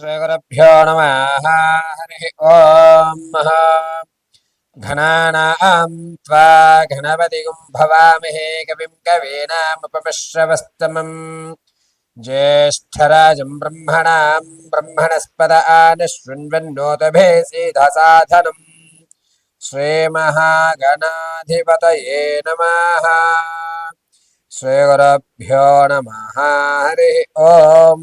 श्रीगुरुभ्यो नमः हरिः ॐ घनानां त्वा घनपतिगुं भवामहे कविं कवीनामुपमिश्रवस्तमम् ज्येष्ठराजं ब्रह्मणां ब्रह्मणस्पद आनशृण्वन्नोतभे सीधसाधनम् श्रीमहागणाधिपतये नमः श्रीगुरुभ्यो नमः हरिः ॐ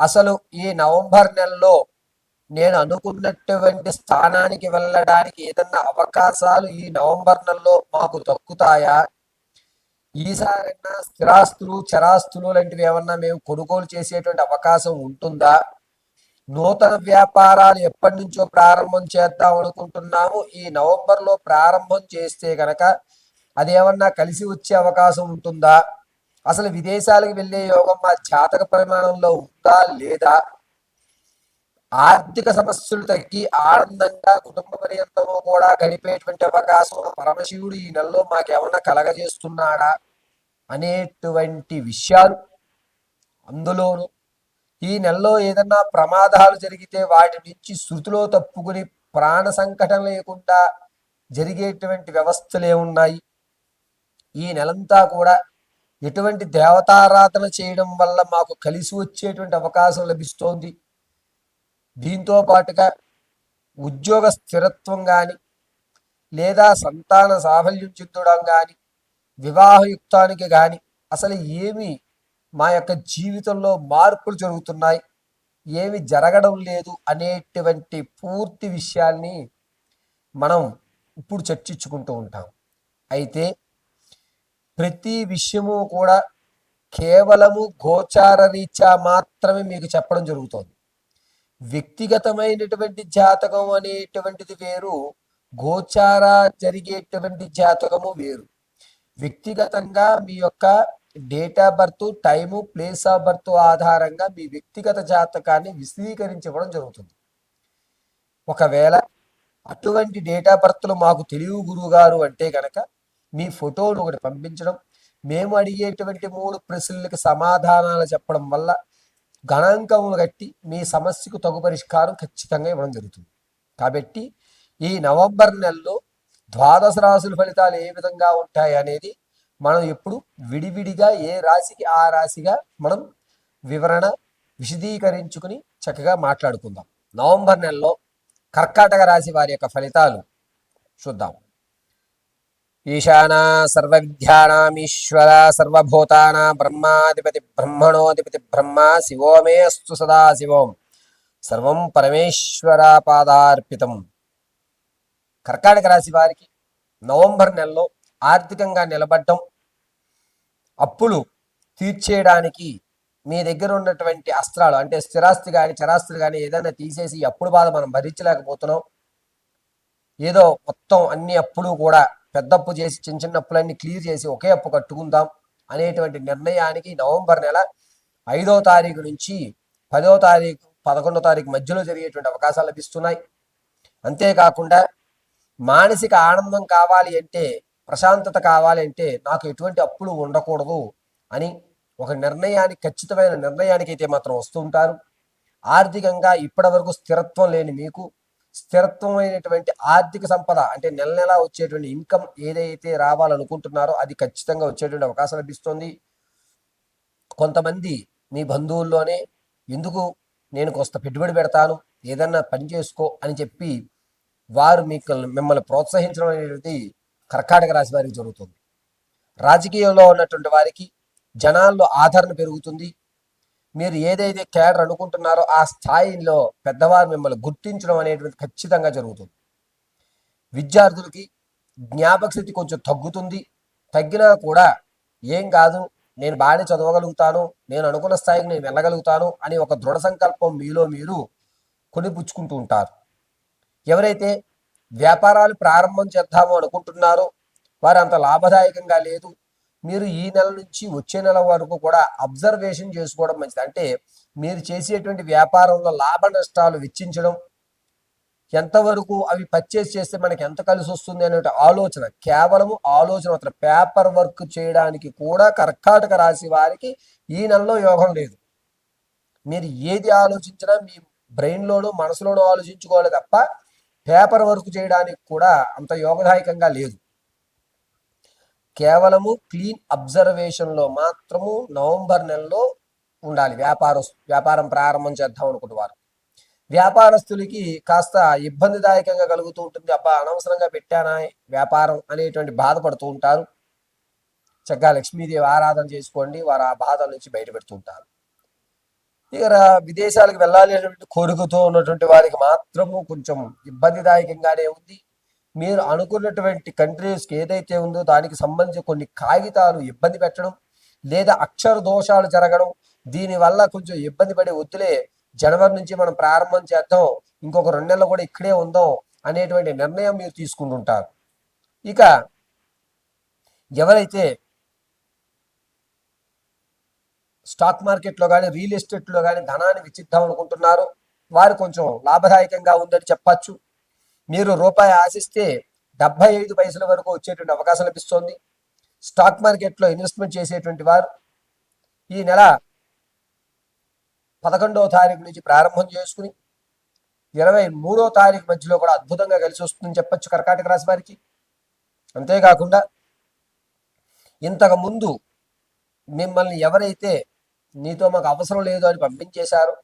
అసలు ఈ నవంబర్ నెలలో నేను అనుకున్నటువంటి స్థానానికి వెళ్ళడానికి ఏదన్నా అవకాశాలు ఈ నవంబర్ నెలలో మాకు దక్కుతాయా? ఈసారైనా స్థిరాస్తులు చరాస్తులు లాంటివి ఏమన్నా మేము కొనుగోలు చేసేటువంటి అవకాశం ఉంటుందా? నూతన వ్యాపారాలు ఎప్పటి నుంచో ప్రారంభం చేద్దాం అనుకుంటున్నాము. ఈ నవంబర్లో ప్రారంభం చేస్తే గనక అదేమన్నా కలిసి వచ్చే అవకాశం ఉంటుందా? అసలు విదేశాలకు వెళ్ళే యోగం మా జాతక పరిమాణంలో ఉందా లేదా? ఆర్థిక సమస్యలు తగ్గి ఆనందంగా కుటుంబ పర్యంతము కూడా గడిపేటువంటి అవకాశం పరమశివుడు ఈ నెలలో మాకేమన్నా కలగజేస్తున్నాడా అనేటువంటి విషయాలు అందులోను. ఈ నెలలో ఏదన్నా ప్రమాదాలు జరిగితే వాటి నుంచి శృతిలో తప్పుకుని ప్రాణ సంకటం లేకుండా జరిగేటువంటి వ్యవస్థలు ఏమున్నాయి ఈ నెలంతా కూడా ఎటువంటి దేవతారాధన చేయడం వల్ల మాకు కలిసి వచ్చేటువంటి అవకాశం లభిస్తోంది. దీంతో పాటుగా ఉద్యోగ స్థిరత్వం కానీ లేదా సంతాన సాఫల్యం చెందడం కానీ వివాహయుక్తానికి కానీ అసలు ఏమి మా యొక్క జీవితంలో మార్పులు జరుగుతున్నాయి. ఏమి జరగడం లేదు అనేటువంటి పూర్తి విషయాల్ని మనం ఇప్పుడు చర్చించుకుంటూ ఉంటాం. అయితే ప్రతి విషయము కూడా కేవలము గోచార రీత్యా మాత్రమే మీకు చెప్పడం జరుగుతుంది. వ్యక్తిగతమైనటువంటి జాతకం అనేటువంటిది వేరు గోచార జరిగేటువంటి జాతకము వేరు. వ్యక్తిగతంగా మీ యొక్క date of birth time place of birth ఆధారంగా మీ వ్యక్తిగత జాతకాన్ని విశదీకరించడం జరుగుతుంది. ఒకవేళ అటువంటి డేట్ ఆఫ్ బర్త్లు మాకు తెలివి గురువు గారు అంటే కనుక మీ ఫోటోను ఒకటి పంపించడం మేము అడిగేటువంటి మూడు ప్రశ్నలకు సమాధానాలు చెప్పడం వల్ల గణాంకములు కట్టి మీ సమస్యకు తగు పరిష్కారం ఖచ్చితంగా ఇవ్వడం జరుగుతుంది. కాబట్టి ఈ నవంబర్ నెలలో ద్వాదశ రాశుల ఫలితాలు ఏ విధంగా ఉంటాయి అనేది మనం ఎప్పుడు విడివిడిగా ఏ రాశికి ఆ రాశిగా మనం వివరణ విశదీకరించుకుని చక్కగా మాట్లాడుకుందాం. నవంబర్ నెలలో కర్కాటక రాశి వారి యొక్క ఫలితాలు చూద్దాం. ఈశానా సర్వవిద్యానామీశ్వర సర్వభూతానా బ్రహ్మాధిపతి బ్రహ్మణోధిపతి బ్రహ్మ శివో మే అస్తు సదా శివం సర్వం పరమేశ్వర పాదార్పితం కర్కాటక రాశి వారికి నవంబర్ నెలలో ఆర్థికంగా నిలబడటం అప్పులు తీర్చేయడానికి మీ దగ్గర ఉన్నటువంటి అస్త్రాలు అంటే స్థిరాస్తి కానీ చరాస్తులు కానీ ఏదైనా తీసేసి అప్పుడు బాధ మనం భరించలేకపోతున్నాం. ఏదో మొత్తం అన్ని అప్పులు కూడా పెద్ద అప్పు చేసి చిన్న చిన్న అప్పులన్నీ క్లియర్ చేసి ఒకే అప్పు కట్టుకుందాం అనేటువంటి నిర్ణయానికి నవంబర్ నెల ఐదో తారీఖు నుంచి పదో తారీఖు పదకొండో తారీఖు మధ్యలో జరిగేటువంటి అవకాశాలు లభిస్తున్నాయి. అంతేకాకుండా మానసిక ఆనందం కావాలి అంటే ప్రశాంతత కావాలి అంటే నాకు ఎటువంటి అప్పులు ఉండకూడదు అని ఒక నిర్ణయానికి ఖచ్చితమైన నిర్ణయానికి అయితే మాత్రం వస్తుంటారు ఆర్థికంగా ఇప్పటి వరకు స్థిరత్వం లేని మీకు స్థిరత్వమైనటువంటి ఆర్థిక సంపద అంటే నెల నెల వచ్చేటువంటి ఇన్కమ్ ఏదైతే రావాలనుకుంటున్నారో అది ఖచ్చితంగా వచ్చేటువంటి అవకాశం లభిస్తుంది. కొంతమంది మీ బంధువుల్లోనే ఎందుకు నేను కొంత పెట్టుబడి పెడతాను ఏదన్నా పని చేసుకో అని చెప్పి వారు మీకు మిమ్మల్ని ప్రోత్సహించడం అనేటువంటిది కర్కాటక రాశి వారికి జరుగుతుంది. రాజకీయంలో ఉన్నటువంటి వారికి జనాల్లో ఆదరణ పెరుగుతుంది. మీరు ఏదైతే కేడర్ అనుకుంటున్నారో ఆ స్థాయిలో పెద్దవారు మిమ్మల్ని గుర్తించడం అనేటువంటి ఖచ్చితంగా జరుగుతుంది. విద్యార్థులకి జ్ఞాపక శక్తి కొంచెం తగ్గుతుంది. తగ్గినా కూడా ఏం కాదు నేను బాగానే చదవగలుగుతాను నేను అనుకున్న స్థాయికి నేను వెళ్ళగలుగుతాను అని ఒక దృఢ సంకల్పం మీలో మీరు కొనిపుచ్చుకుంటూ ఉంటారు. ఎవరైతే వ్యాపారాలు ప్రారంభం చేద్దాము అనుకుంటున్నారో వారు అంత లాభదాయకంగా లేదు. మీరు ఈ నెల నుంచి వచ్చే నెల వరకు కూడా అబ్జర్వేషన్ చేసుకోవడం మంచిది. అంటే మీరు చేసేటువంటి వ్యాపారంలో లాభ నష్టాలు వెచ్చించడం ఎంతవరకు అవి పర్చేస్ చేస్తే మనకి ఎంత కలిసి వస్తుంది అనే ఆలోచన కేవలము ఆలోచన మాత్రం. పేపర్ వర్క్ చేయడానికి కూడా కర్కాటక రాశి వారికి ఈ నెలలో యోగం లేదు. మీరు ఏది ఆలోచించినా మీ బ్రెయిన్లోనూ మనసులోనూ ఆలోచించుకోవాలి తప్ప పేపర్ వర్క్ చేయడానికి కూడా అంత యోగదాయకంగా లేదు. కేవలము క్లీన్ అబ్జర్వేషన్లో మాత్రము నవంబర్ నెలలో ఉండాలి. వ్యాపార వ్యాపారం ప్రారంభం చేద్దాం అనుకుంటున్నారు వ్యాపారస్తులకి కాస్త ఇబ్బందిదాయకంగా కలుగుతూ ఉంటుంది. అబ్బా అనవసరంగా పెట్టానా వ్యాపారం అనేటువంటి బాధపడుతూ ఉంటారు. చక్కగా లక్ష్మీదేవి ఆరాధన చేసుకోండి. వారు ఆ బాధ నుంచి బయటపెడుతూ ఉంటారు. ఇక రా- విదేశాలకు వెళ్ళాలి అనేటువంటి కోరికతో ఉన్నటువంటి వారికి మాత్రము కొంచెం ఇబ్బందిదాయకంగానే ఉంది. మీరు అనుకున్నటువంటి కంట్రీస్కి ఏదైతే ఉందో దానికి సంబంధించి కొన్ని కాగితాలు ఇబ్బంది పెట్టడం లేదా అక్షర దోషాలు జరగడం దీనివల్ల కొంచెం ఇబ్బంది పడే వద్దులే జనవరి నుంచి మనం ప్రారంభం చేద్దాం ఇంకొక రెండు నెలలు కూడా ఇక్కడే ఉందాం అనేటువంటి నిర్ణయం మీరు తీసుకుంటుంటారు. ఇక ఎవరైతే స్టాక్ మార్కెట్లో కానీ రియల్ ఎస్టేట్లో కానీ ధనాన్ని విచ్చిద్దాం అనుకుంటున్నారో వారు కొంచెం లాభదాయకంగా ఉందని చెప్పచ్చు. మీరు రూపాయి ఆశిస్తే డెబ్బై ఐదు పైసల వరకు వచ్చేటువంటి అవకాశం లభిస్తోంది. స్టాక్ మార్కెట్లో ఇన్వెస్ట్మెంట్ చేసేటువంటి వారు ఈ నెల పదకొండవ తారీఖు నుంచి ప్రారంభం చేసుకుని ఇరవై మూడో తారీఖు మధ్యలో కూడా అద్భుతంగా కలిసి వస్తుందని చెప్పొచ్చు కర్కాటక రాశి వారికి. అంతేకాకుండా ఇంతకు ముందు మిమ్మల్ని ఎవరైతే నీతో మాకు అవసరం లేదు అని పంపించేశారు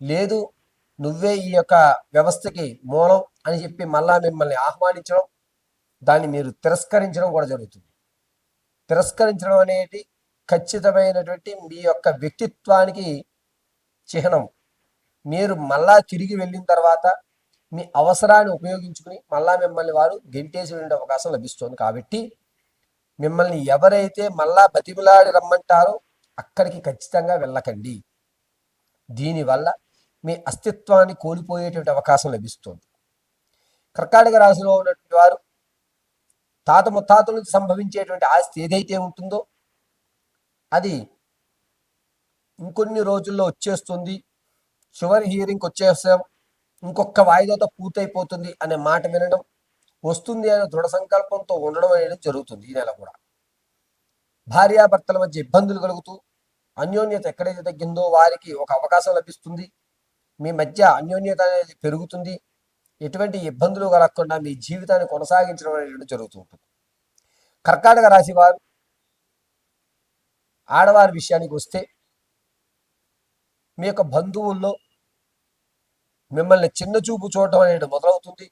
లేదు నువ్వే ఈ యొక్క వ్యవస్థకి మూలం అని చెప్పి మళ్ళా మిమ్మల్ని ఆహ్వానించడం దాన్ని మీరు తిరస్కరించడం కూడా జరుగుతుంది. తిరస్కరించడం అనేది ఖచ్చితమైనటువంటి మీ యొక్క వ్యక్తిత్వానికి చిహ్నం. మీరు మళ్ళా తిరిగి వెళ్ళిన తర్వాత మీ అవసరాన్ని ఉపయోగించుకుని మళ్ళా మిమ్మల్ని వారు గెంటేసి అవకాశం లభిస్తుంది కాబట్టి మిమ్మల్ని ఎవరైతే మళ్ళా బతిమిలాడి రమ్మంటారో అక్కడికి ఖచ్చితంగా వెళ్ళకండి. దీనివల్ల మీ అస్తిత్వాన్ని కోల్పోయేటువంటి అవకాశం లభిస్తుంది. కర్కాటక రాశిలో ఉన్నటువంటి వారు తాత ముత్తాతల నుంచి సంభవించేటువంటి ఆస్తి ఏదైతే ఉంటుందో అది ఇంకొన్ని రోజుల్లో వచ్చేస్తుంది. చివరి హియరింగ్కి వచ్చేస్తాం. ఇంకొక వాయిదాతో పూర్తయిపోతుంది అనే మాట వినడం వస్తుంది అనే దృఢ సంకల్పంతో ఉండడం అనేది జరుగుతుంది ఈ నెల కూడా. భార్యాభర్తల మధ్య ఇబ్బందులు కలుగుతూ అన్యోన్యత ఎక్కడైతే తగ్గిందో వారికి ఒక అవకాశం లభిస్తుంది. మీ మధ్య అన్యోన్యత అనేది పెరుగుతుంది. ఎటువంటి ఇబ్బందులు కలగకుండా మీ జీవితాన్ని కొనసాగించడం అనేటువంటి జరుగుతూ ఉంటుంది. కర్కాటక రాశి వారు ఆడవారి విషయానికి వస్తే మీ యొక్క బంధువుల్లో మిమ్మల్ని చిన్న చూపు చూడటం అనేది మొదలవుతుంది.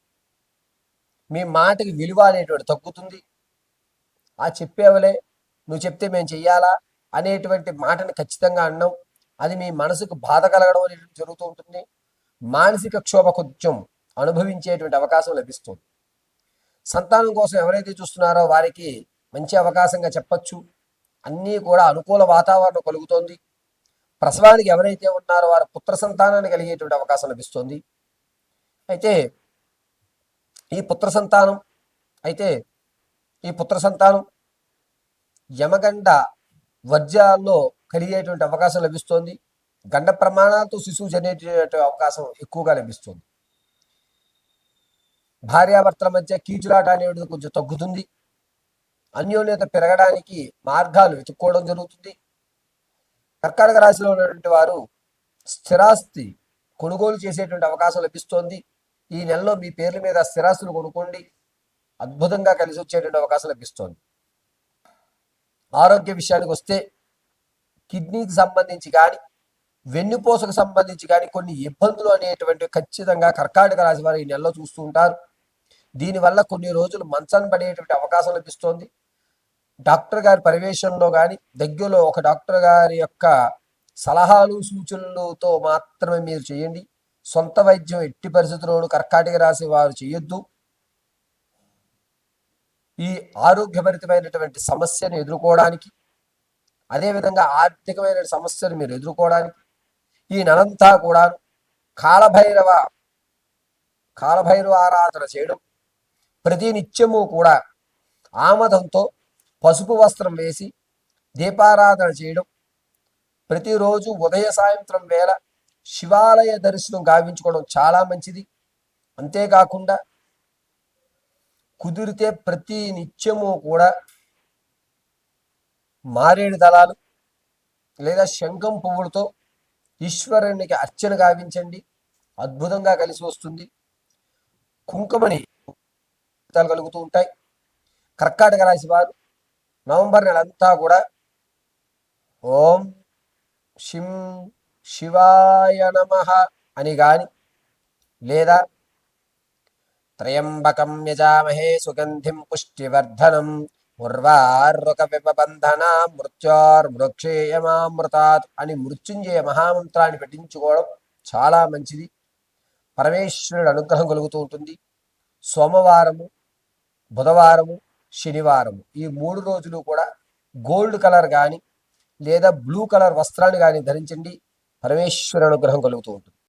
మీ మాటకి విలువ అనేటువంటి తగ్గుతుంది. ఆ చెప్పేవలే నువ్వు చెప్తే మేము చెయ్యాలా? అనేటువంటి మాటని ఖచ్చితంగా అన్నాం. అది మీ మనసుకు బాధ కలగడం అనేది జరుగుతూ ఉంటుంది. మానసిక క్షోభ కొంచెం అనుభవించేటువంటి అవకాశం లభిస్తుంది. సంతానం కోసం ఎవరైతే చూస్తున్నారో వారికి మంచి అవకాశంగా చెప్పచ్చు. అన్నీ కూడా అనుకూల వాతావరణం కలుగుతోంది. ప్రసవానికి ఎవరైతే ఉన్నారో వారి పుత్ర సంతానాన్ని కలిగేటువంటి అవకాశం లభిస్తుంది. అయితే ఈ పుత్ర సంతానం అయితే ఈ పుత్ర సంతానం యమగండ వర్జాల్లో కలిగేటువంటి అవకాశం లభిస్తోంది. గండ ప్రమాణాలతో శిశువు జనేటువంటి అవకాశం ఎక్కువగా లభిస్తుంది. భార్యాభర్తల మధ్య కీచులాట అనేది కొంచెం తగ్గుతుంది. అన్యోన్యత పెరగడానికి మార్గాలు వెతుక్కోవడం జరుగుతుంది. కర్కాటక రాశిలో ఉన్నటువంటి వారు స్థిరాస్తి కొనుగోలు చేసేటువంటి అవకాశం లభిస్తోంది. ఈ నెలలో మీ పేర్ల మీద స్థిరాస్తులు కొనుక్కోండి. అద్భుతంగా కలిసి వచ్చేటువంటి అవకాశం లభిస్తోంది. ఆరోగ్య విషయానికి వస్తే కిడ్నీకి సంబంధించి కానీ వెన్నుపోసకు సంబంధించి కానీ కొన్ని ఇబ్బందులు అనేటువంటి ఖచ్చితంగా కర్కాటక రాశి వారు ఈ నెలలో చూస్తూ ఉంటారు. దీనివల్ల కొన్ని రోజులు మంచాన్ని పడేటువంటి అవకాశం లభిస్తోంది. డాక్టర్ గారి పర్యవేక్షణలో కానీ దగ్గరలో ఒక డాక్టర్ గారి యొక్క సలహాలు సూచనలతో మాత్రమే మీరు చేయండి. సొంత వైద్యం ఎట్టి పరిస్థితుల్లోనూ కర్కాటక రాశి వారు చేయొద్దు. ఈ ఆరోగ్యభరితమైనటువంటి సమస్యను ఎదుర్కోవడానికి అదేవిధంగా ఆర్థికమైన సమస్యలు మీరు ఎదుర్కోవడానికి ఈ నెలంతా కూడా కాలభైరవ కాలభైరవ ఆరాధన చేయడం ప్రతి నిత్యము కూడా ఆమదంతో పసుపు వస్త్రం వేసి దీపారాధన చేయడం ప్రతిరోజు ఉదయ సాయంత్రం వేళ శివాలయ దర్శనం గావించుకోవడం చాలా మంచిది. అంతేకాకుండా కుదిరితే ప్రతి నిత్యము కూడా మారేడు దళాలు లేదా శంఖం పువ్వులతో ఈశ్వరునికి అర్చన గావించండి. అద్భుతంగా కలిసి వస్తుంది. కుంకుమని కలుగుతూ ఉంటాయి. కర్కాటక రాశి వారు నవంబర్ నెలంతా కూడా ఓం శిం శివాయ నమ అని గాని లేదా త్రయంబకం యజామహే సుగంధిం పుష్టివర్ధనం ఉర్వారుక విపబంధన మృత్యోర్మృక్షేయమామృతాత్ అని మృత్యుంజయ మహామంత్రాన్ని పఠించుకోవడం చాలా మంచిది. పరమేశ్వరుడు అనుగ్రహం కలుగుతూ ఉంటుంది. సోమవారము బుధవారము శనివారము ఈ మూడు రోజులు కూడా గోల్డ్ కలర్ కానీ లేదా బ్లూ కలర్ వస్త్రాన్ని కానీ ధరించండి. పరమేశ్వర అనుగ్రహం కలుగుతూ ఉంటుంది.